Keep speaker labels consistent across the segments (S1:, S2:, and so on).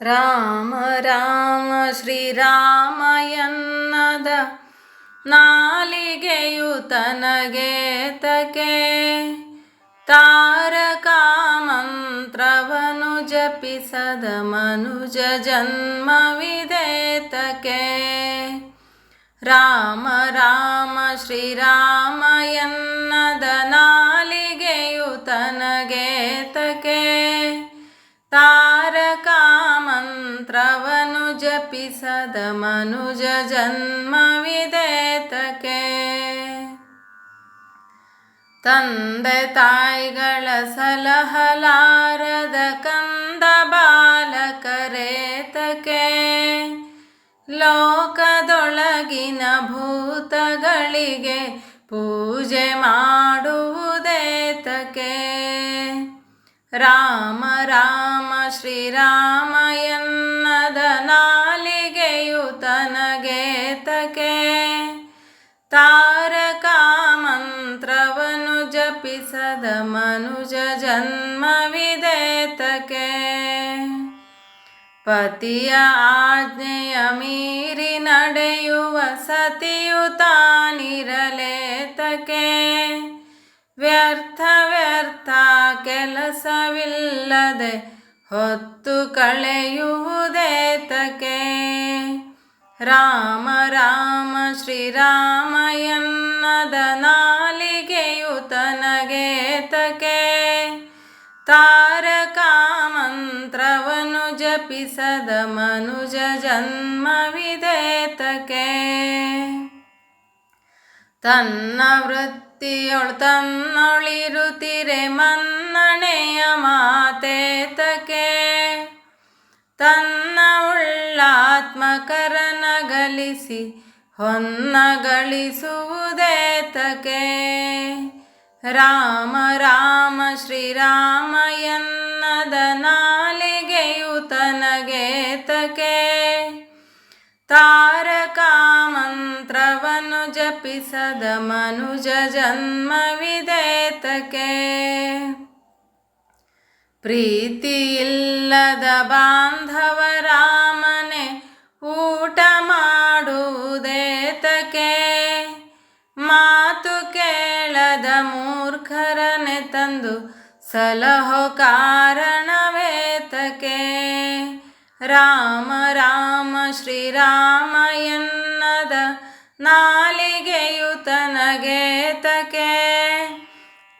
S1: ರಾಮ ರಾಮ ಶ್ರೀರಾಮ ಎನ್ನದ ನಾಲಿಗೆಯು ತನಗೆ ತಕೆ ತಾರಕ ಮಂತ್ರವನು ಜಪಿಸದ ಮನುಜ ಜನ್ಮವಿದೆ ತಕೆ ರಾಮ ರಾಮ ಶ್ರೀರಾಮ ಎನ್ನದ ನಾಲಿಗೆಯು ತನಗೆ ಜಪಿಸದ ಮನುಜ ಜನ್ಮವಿದೇತಕೆ ತಂದೆ ತಾಯಿಗಳ ಸಲಹಲಾರದ ಕಂದ ಬಾಲಕರೇತಕೆ ಲೋಕದೊಳಗಿನ ಭೂತಗಳಿಗೆ ಪೂಜೆ ಮಾಡುವುದೇತಕೆ. ರಾಮ ರಾಮ, ಶ್ರೀರಾಮ ಜಪಿಸದ ಮನುಜ ಜನ್ಮ ತಕೆ ಪತಿಯ ಆಜ್ಞೆಯ ಮೀರಿ ನಡೆಯುವ ಸತಿಯು ತಾನಿರಲೇತಕೆ. ವ್ಯರ್ಥ ವ್ಯರ್ಥ ಕೆಲಸವಿಲ್ಲದೆ ಹೊತ್ತು ಕಳೆಯುವುದೇತಕೆ. ರಾಮ ರಾಮ ಶ್ರೀರಾಮ ಎನ್ನದ ತಾರಕ ಮಂತ್ರವನು ಜಪಿಸದ ಮನುಜ ಜನ್ಮ ತಕೆ ತನ್ನ ವೃತ್ತಿಯೊಳು ತನ್ನೊಳಿರುತ್ತಿರೆ ಮನ್ನಣೆಯ ಮಾತೇತಕೆ ತನ್ನ ಉಳ್ಳಾತ್ಮಕರನ ಗಲಿಸಿ ಹೊನ್ನ ಗಳಿಸುವುದೇ ತಕೆ ರಾಮ ರಾಮ ಶ್ರೀರಾಮ ಎನ್ನದ ನಾಲಿಗೆಯು ತನಗೆ ತಕೆ ತಾರಕ ಮಂತ್ರವನು ಜಪಿಸದ ಮನುಜ ಜನ್ಮವಿದೆ ತಕೆ ಪ್ರೀತಿಯಿಲ್ಲದ ಬಾಂಧವರಾಮನೆ ಮೂರ್ಖರನೆ ತಂದು ಸಲಹೋ ಕಾರಣವೇ ತಕೆ ರಾಮ ರಾಮ ಶ್ರೀರಾಮ ಎನ್ನದ ನಾಲಿಗೆಯು ತನಗೆ ತಕೆ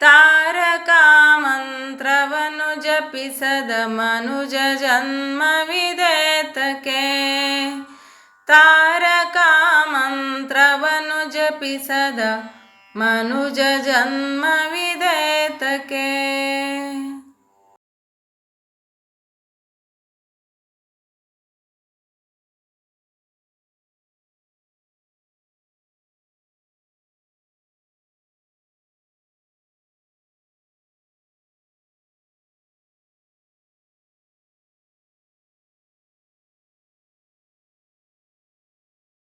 S1: ತಾರಕ ಮಂತ್ರವನು ಜಪಿಸದ ಮನುಜ ಜನ್ಮವಿದೆ ತಕೆ ತಾರಕ ಮಂತ್ರವನು ಜಪಿಸದ मनुज जन्म विदेतके